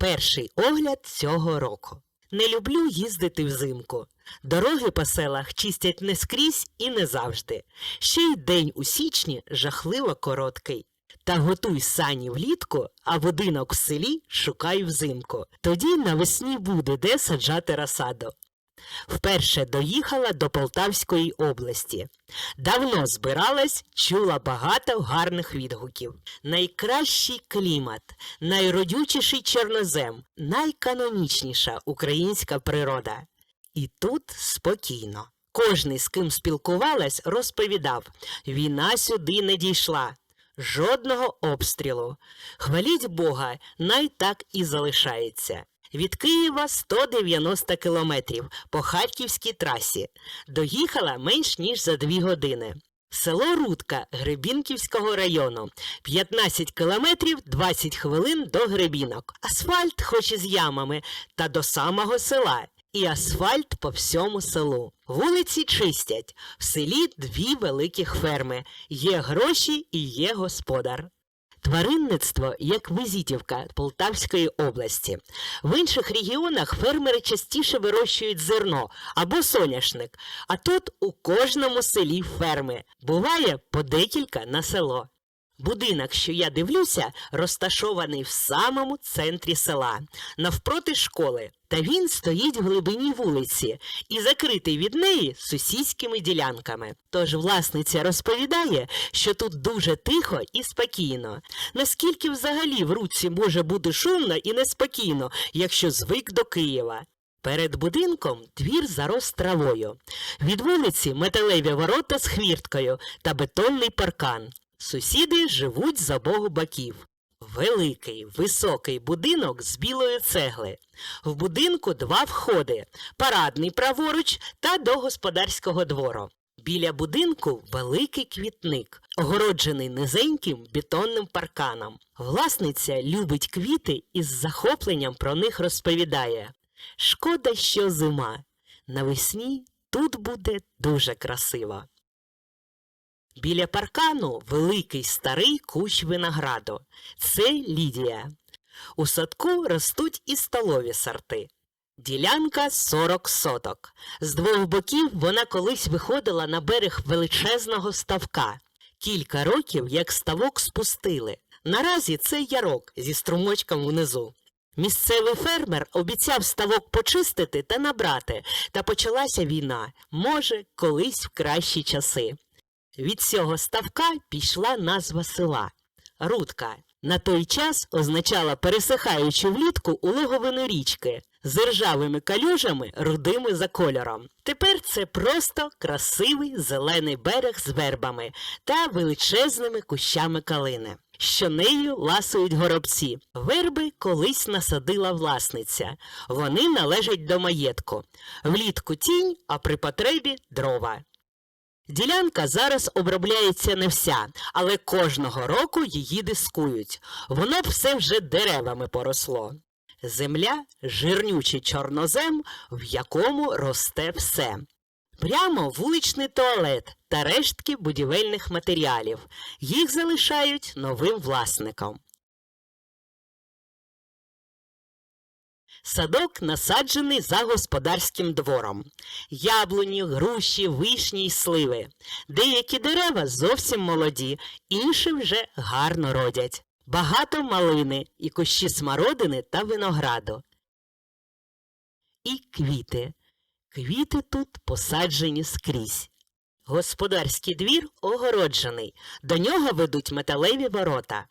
Перший огляд цього року. Не люблю їздити взимку. Дороги по селах чистять не скрізь і не завжди. Ще й день у січні жахливо короткий. Та готуй сані влітку, а будинок в селі шукай взимку. Тоді навесні буде де саджати розсаду. Вперше доїхала до Полтавської області. Давно збиралась, чула багато гарних відгуків. Найкращий клімат, найродючіший чорнозем, найканонічніша українська природа. І тут спокійно. Кожний, з ким спілкувалась, розповідав: війна сюди не дійшла. Жодного обстрілу. Хваліть Бога, най так і залишається. Від Києва 190 кілометрів по Харківській трасі. Доїхала менш ніж за дві години. Село Рудка Гребінківського району. 15 кілометрів 20 хвилин до Гребінок. Асфальт, хоч і з ямами, та до самого села. І асфальт по всьому селу. Вулиці чистять. В селі дві великих ферми. Є гроші і є господар. Тваринництво як визитівка Полтавської області. В інших регіонах фермери частіше вирощують зерно або соняшник, а тут у кожному селі ферми. Буває по декілька на село. Будинок, що я дивлюся, розташований в самому центрі села, навпроти школи, та він стоїть в глибині вулиці і закритий від неї сусідськими ділянками. Тож власниця розповідає, що тут дуже тихо і спокійно. Наскільки взагалі в руці може бути шумно і неспокійно, якщо звик до Києва. Перед будинком двір зарос травою. Від вулиці металеві ворота з хвірткою та бетонний паркан. Сусіди живуть з обох боків. Великий, високий будинок з білої цегли. В будинку два входи парадний праворуч та до господарського двору. Біля будинку великий квітник, огороджений низеньким бетонним парканом. Власниця любить квіти і з захопленням про них розповідає. Шкода, що зима. Навесні тут буде дуже красиво. Біля паркану великий старий кущ винограду. Це Лідія. У садку ростуть і столові сорти. Ділянка 40 соток. З двох боків вона колись виходила на берег величезного ставка. Кілька років як ставок спустили. Наразі це ярок зі струмочком внизу. Місцевий фермер обіцяв ставок почистити та набрати, та почалася війна, може, колись в кращі часи. Від цього ставка пішла назва села Рудка. На той час означала пересихаючу влітку улоговину річки з ржавими калюжами рудими за кольором. Тепер це просто красивий зелений берег з вербами та величезними кущами калини. Що нею ласують горобці. Верби колись насадила власниця. Вони належать до маєтку. Влітку тінь, а при потребі дрова. Ділянка зараз обробляється не вся, але кожного року її дискують. Воно все вже деревами поросло. Земля жирнючий чорнозем, в якому росте все. Прямо вуличний туалет та рештки будівельних матеріалів. Їх залишають новим власникам. Садок насаджений за господарським двором. Яблуні, груші, вишні й сливи. Деякі дерева зовсім молоді, інші вже гарно родять. Багато малини і кущі смородини та винограду. І квіти. Квіти тут посаджені скрізь. Господарський двір огороджений. До нього ведуть металеві ворота.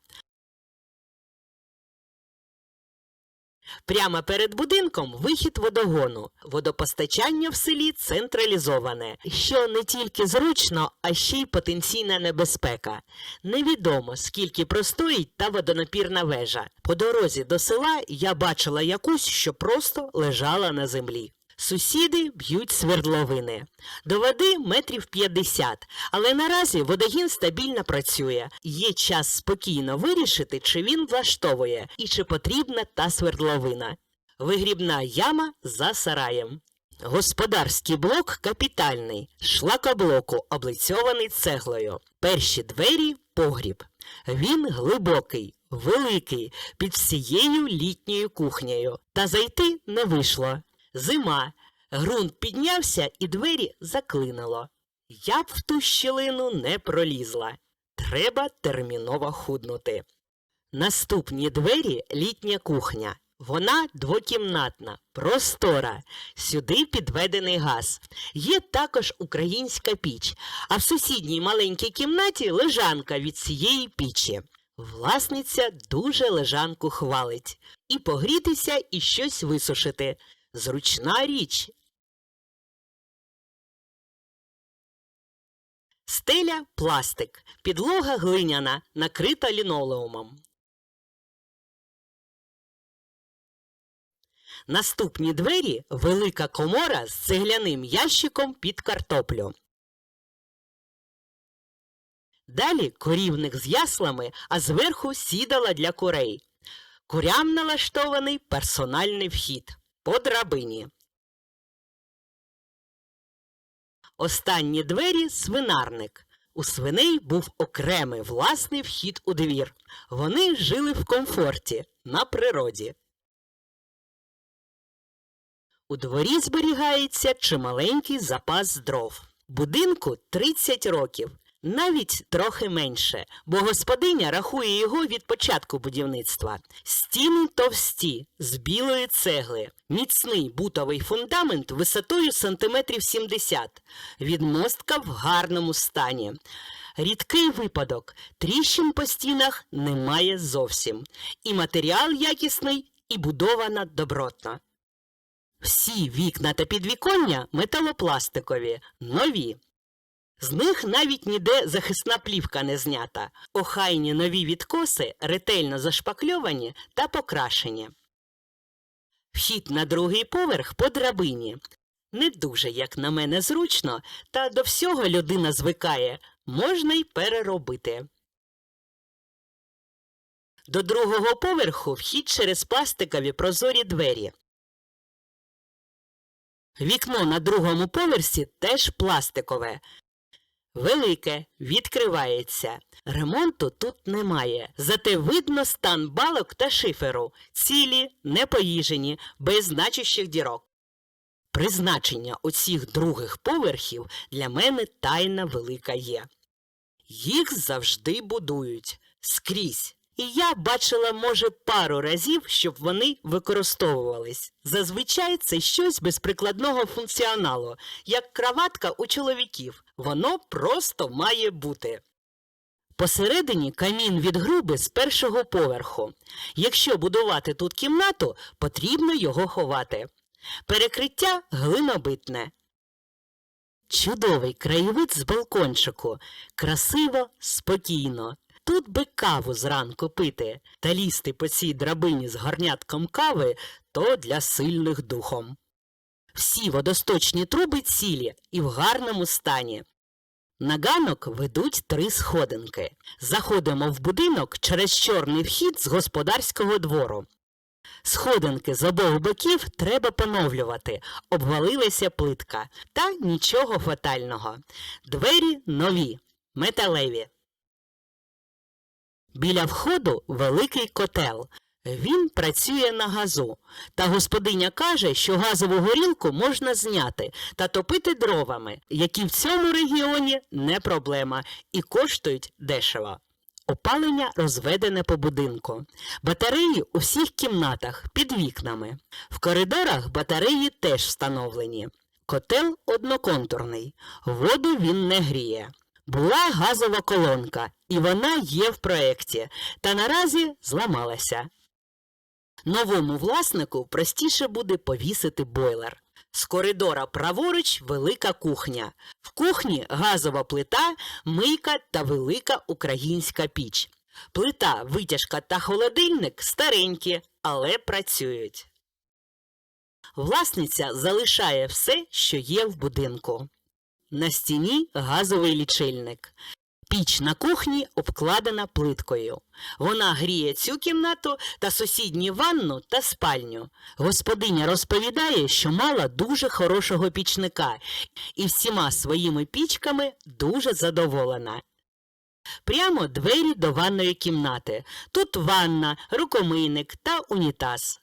Прямо перед будинком вихід водогону. Водопостачання в селі централізоване, що не тільки зручно, а ще й потенційна небезпека. Невідомо, скільки простоїть та водонапірна вежа. По дорозі до села я бачила якусь, що просто лежала на землі. Сусіди б'ють свердловини. До води метрів 50, але наразі водогін стабільно працює. Є час спокійно вирішити, чи він влаштовує і чи потрібна та свердловина. Вигрібна яма за сараєм. Господарський блок капітальний, шлакоблоку облицьований цеглою. Перші двері погріб. Він глибокий, великий, під всією літньою кухнею, та зайти не вийшло. Зима, ґрунт піднявся і двері заклинило. Я б в ту щілину не пролізла. Треба терміново худнути. Наступні двері літня кухня. Вона двокімнатна, простора. Сюди підведений газ. Є також українська піч, а в сусідній маленькій кімнаті лежанка від цієї пічі. Власниця дуже лежанку хвалить. І погрітися, і щось висушити. Зручна річ. Стеля пластик, підлога глиняна, накрита лінолеумом. Наступні двері велика комора з цегляним ящиком під картоплю. Далі корівник з яслами, а зверху сідала для курей. Курям налаштований персональний вхід по драбині. Останні двері свинарник. У свиней був окремий власний вхід у двір. Вони жили в комфорті на природі. У дворі зберігається чималенький запас дров. Будинку 30 років, навіть трохи менше, бо господиня рахує його від початку будівництва. Стіни товсті, з білої цегли, міцний бутовий фундамент висотою сантиметрів 70, відмостка в гарному стані. Рідкий випадок, тріщин по стінах немає зовсім. І матеріал якісний, і будована добротно. Всі вікна та підвіконня металопластикові, нові. З них навіть ніде захисна плівка не знята. Охайні нові відкоси ретельно зашпакльовані та покрашені. Вхід на другий поверх по драбині. Не дуже, як на мене, зручно, та до всього людина звикає, можна й переробити. До другого поверху вхід через пластикові прозорі двері. Вікно на другому поверсі теж пластикове. Велике, відкривається. Ремонту тут немає. Зате видно стан балок та шиферу. Цілі, непоїжені, без значущих дірок. Призначення оцих других поверхів для мене тайна велика є. Їх завжди будують скрізь. І я бачила, може, пару разів, щоб вони використовувались. Зазвичай це щось без прикладного функціоналу, як краватка у чоловіків. Воно просто має бути. Посередині камін від груби з першого поверху. Якщо будувати тут кімнату, потрібно його ховати. Перекриття глинобитне. Чудовий краєвид з балкончику. Красиво, спокійно. Тут би каву зранку пити та лізти по цій драбині з горнятком кави то для сильних духом. Всі водосточні труби цілі і в гарному стані. На ганок ведуть три сходинки. Заходимо в будинок через чорний вхід з господарського двору. Сходинки з обох боків треба поновлювати, обвалилася плитка. Та нічого фатального. Двері нові, металеві. Біля входу великий котел. Він працює на газу. Та господиня каже, що газову горілку можна зняти та топити дровами, які в цьому регіоні не проблема і коштують дешево. Опалення розведене по будинку. Батареї у всіх кімнатах під вікнами. В коридорах батареї теж встановлені. Котел одноконтурний. Воду він не гріє. Була газова колонка, і вона є в проєкті, та наразі зламалася. Новому власнику простіше буде повісити бойлер. З коридора праворуч велика кухня. В кухні газова плита, мийка та велика українська піч. Плита, витяжка та холодильник старенькі, але працюють. Власниця залишає все, що є в будинку. На стіні газовий лічильник. Піч на кухні обкладена плиткою. Вона гріє цю кімнату та сусідню ванну та спальню. Господиня розповідає, що мала дуже хорошого пічника і всіма своїми пічками дуже задоволена. Прямо двері до ванної кімнати. Тут ванна, рукомийник та унітаз.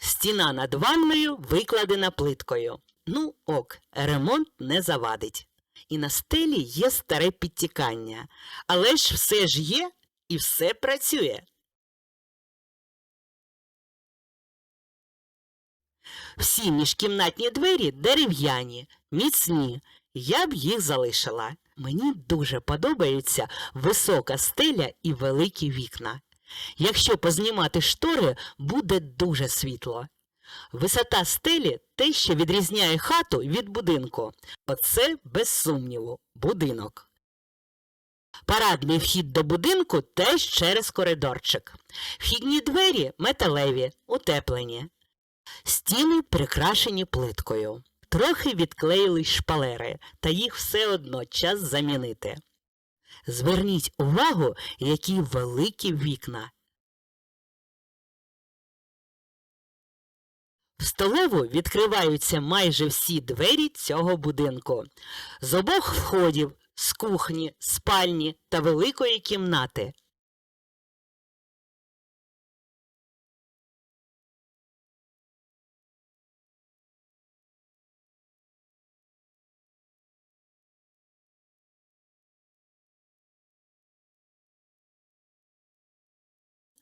Стіна над ванною викладена плиткою. Ну, ок, ремонт не завадить. І на стелі є старе підтікання. Але ж все ж є і все працює. Всі міжкімнатні двері дерев'яні, міцні. Я б їх залишила. Мені дуже подобаються висока стеля і великі вікна. Якщо познімати штори, буде дуже світло. Висота стелі те, що відрізняє хату від будинку. Оце, без сумніву, будинок. Парадний вхід до будинку теж через коридорчик. Вхідні двері металеві, утеплені. Стіни прикрашені плиткою. Трохи відклеїли шпалери, та їх все одно час замінити. Зверніть увагу, які великі вікна. В столову відкриваються майже всі двері цього будинку. З обох входів, з кухні, спальні та великої кімнати.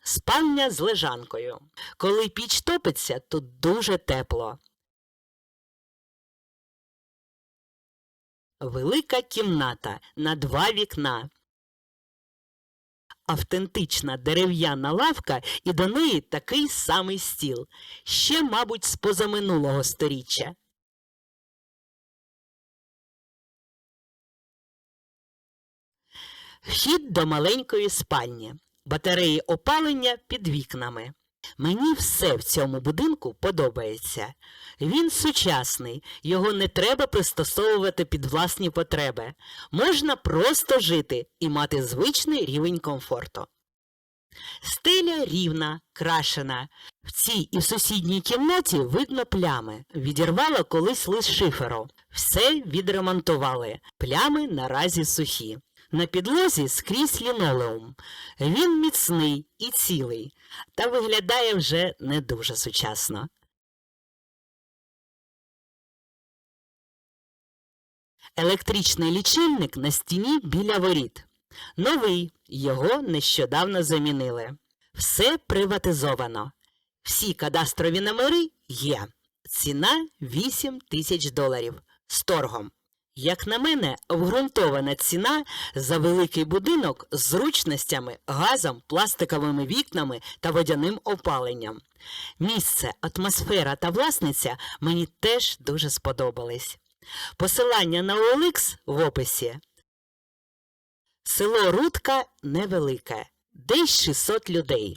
Спальня з лежанкою. Коли піч топиться, тут дуже тепло. Велика кімната на два вікна. Автентична дерев'яна лавка і до неї такий самий стіл. Ще, мабуть, з позаминулого сторіччя. Вхід до маленької спальні. Батареї опалення під вікнами. Мені все в цьому будинку подобається. Він сучасний, його не треба пристосовувати під власні потреби. Можна просто жити і мати звичний рівень комфорту. Стеля рівна, крашена. В цій і в сусідній кімнаті видно плями. Відірвало колись лист шиферу. Все відремонтували. Плями наразі сухі. На підлозі скрізь лінолеум. Він міцний і цілий, та виглядає вже не дуже сучасно. Електричний лічильник на стіні біля воріт. Новий, його нещодавно замінили. Все приватизовано. Всі кадастрові номери є. Ціна 8 тисяч доларів з торгом. Як на мене, обґрунтована ціна за великий будинок з зручностями, газом, пластиковими вікнами та водяним опаленням. Місце, атмосфера та власниця мені теж дуже сподобались. Посилання на OLX в описі. Село Рудка невелике, десь 600 людей.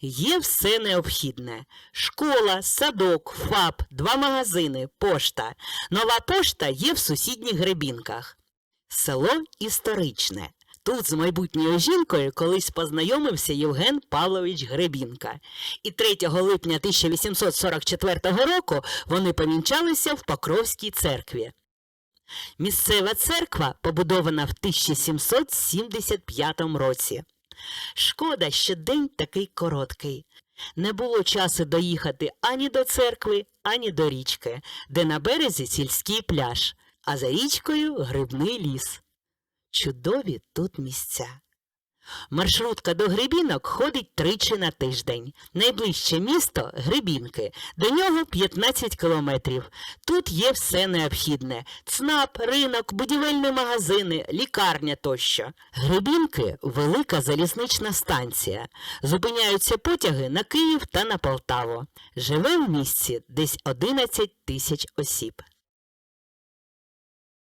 Є все необхідне: школа, садок, ФАП, два магазини, пошта. Нова пошта є в сусідніх гребінках. Село історичне. Тут з майбутньою жінкою колись познайомився Євген Павлович Гребінка. І 3 липня 1844 року вони помінчалися в Покровській церкві. Місцева церква побудована в 1775 році. Шкода, що день такий короткий. Не було часу доїхати ані до церкви, ані до річки, де на березі сільський пляж, а за річкою грибний ліс. Чудові тут місця. Маршрутка до Гребінок ходить тричі на тиждень. Найближче місто Гребінки. До нього 15 кілометрів. Тут є все необхідне: ЦНАП, ринок, будівельні магазини, лікарня тощо. Гребінки велика залізнична станція. Зупиняються потяги на Київ та на Полтаву. Живе в місті десь 11 тисяч осіб.